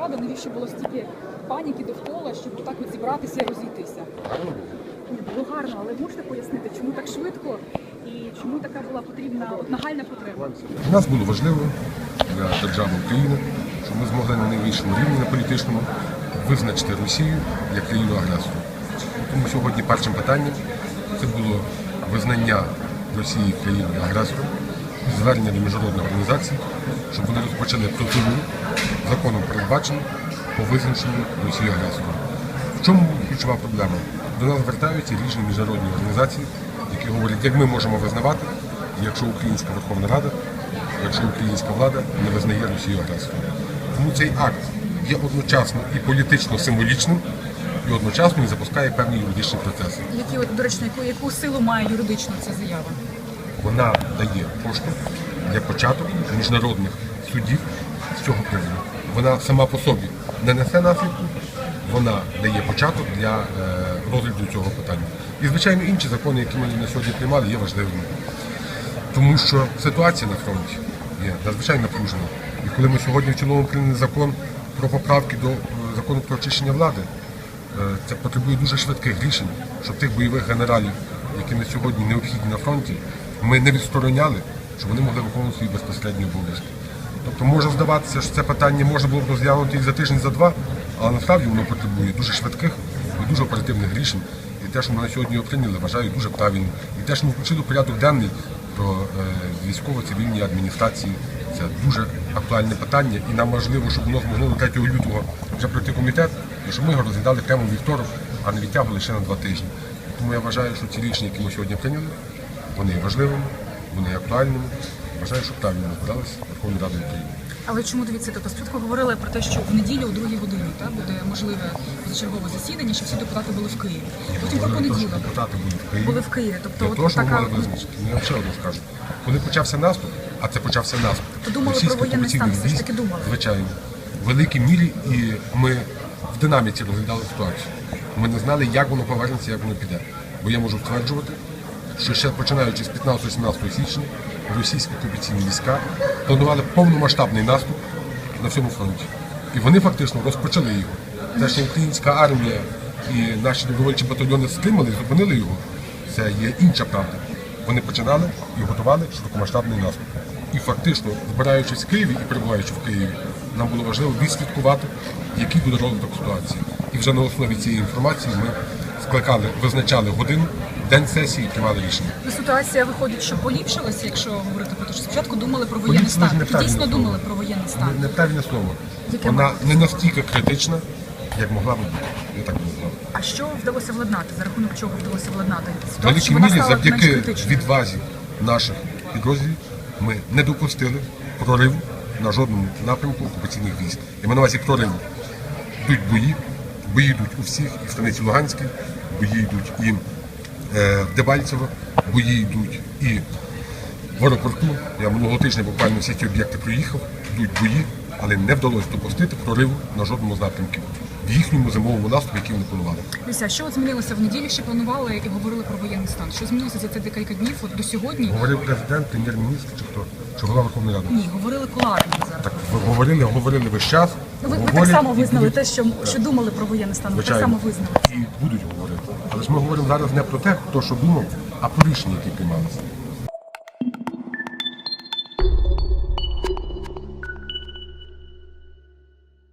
влада, навіщо було стільки паніки довкола, щоб отак от зібратися і розійтися? Ні, було гарно, але можете пояснити, чому так швидко і чому така була потрібна от нагальна потреба? Для нас було важливо для держави України, щоб ми змогли на найвищому рівні на політичному визначити Росію як країну агресору. Тому сьогодні першим питанням це було визнання Росії країною агресором, звернення до міжнародних організацій, щоб вони розпочали процедуру законом передбачено по визначенню Росії агресором. В чому ключова проблема? До нас звертаються різні міжнародні організації, які говорять, як ми можемо визнавати, якщо Українська Верховна Рада, якщо українська влада не визнає Росію агресором. Тому цей акт є одночасно і політично символічним, і одночасно він запускає певні юридичні процеси. Які до речі, яку, яку силу має юридично ця заява? Вона дає поштовх для початок міжнародних судів з цього приводу. Вона сама по собі не несе наслідку, вона дає початок для е, розгляду цього питання. І, звичайно, інші закони, які ми на сьогодні приймали, є важливими. Тому що ситуація на фронті є надзвичайно напружена. І коли ми сьогодні в цілому прийняли закон про поправки до е, закону про очищення влади, е, це потребує дуже швидких рішень, щоб тих бойових генералів, які на сьогодні необхідні на фронті, ми не відстороняли, щоб вони могли виконувати свої безпосередні обов'язки. Тобто може здаватися, що це питання можна було б розглянути і за тиждень, за два, але насправді воно потребує дуже швидких і дуже оперативних рішень. І те, що ми на сьогодні його прийняли, вважаю дуже правильним. І те, що ми включили порядок денний про е, військово-цивільні адміністрації, це дуже актуальне питання. І нам важливо, щоб воно змогло до 3 лютого вже пройти комітет, і щоб ми його розглядали прямо вівторок, а не відтягували ще на два тижні. Тому я вважаю, що ці рішення, які ми сьогодні прийняли, вони є важливими, вони є актуальними. Вважаю, що правильно розглядалися Верховною Радою України. Але чому дивіться, тобто спочатку говорили про те, що в неділю о другій годині та буде можливе позачергове засідання, щоб всі депутати були в Києві. Потім про понеділок депутати були в Києві. були в Києві. Тобто, от того, така могли визначити. Ну, я ще одне скажу. Коли почався наступ, а це почався наступ. То думали про воєнний стан, все ж таки думали. Звичайно. В великій мірі і ми в динаміці розглядали ситуацію. Ми не знали, як воно повернеться, як воно піде. Бо я можу стверджувати, що ще починаючи з 15-17 січня російські окупаційні війська планували повномасштабний наступ на всьому фронті. І вони фактично розпочали його. Те, що українська армія і наші добровольчі батальйони стримали, зупинили його, це є інша правда. Вони починали і готували широкомасштабний наступ. І фактично, збираючись в Києві і перебуваючи в Києві, нам було важливо відслідкувати, який буде розвиток ситуації. І вже на основі цієї інформації ми скликали, визначали годину, день сесії і приймали рішення. Ну, ситуація виходить, що поліпшилася, якщо говорити про те, що спочатку думали про воєнний Поліпшилось стан. неправильне Дійсно слово. думали про воєнний стан. Не- Неправильне слово. Яке Вона не настільки критична, як могла би бути. Я так би назвав. А що вдалося владнати? За рахунок чого вдалося владнати? В Ситуацію, великій вона мірі стала менш завдяки критичною? відвазі наших підрозділів ми не допустили прориву на жодному напрямку окупаційних військ. Я маю на увазі прориву. Йдуть бої, бої йдуть у всіх, і в станиці Луганській, бої йдуть і е, в Дебальцево, бої йдуть і в аеропорту. Я минулого тижня буквально всі ці об'єкти проїхав, йдуть бої, але не вдалося допустити прориву на жодному з напрямків в їхньому зимовому наступі, який вони планували. Дивіться, що от змінилося в неділю? Ще планували і говорили про воєнний стан. Що змінилося за ці декілька днів от до сьогодні? Говорив президент, прем'єр-міністр чи хто? Чи голова Верховної Ради? Ні, говорили зараз. Так ви говорили, говорили весь час. Ну, ви, ви так само визнали будуть- те, що, що думали про воєнний стан. Ви так само визнали. І будуть ми говоримо зараз не про те, хто що думав, а про рішення, які приймалися.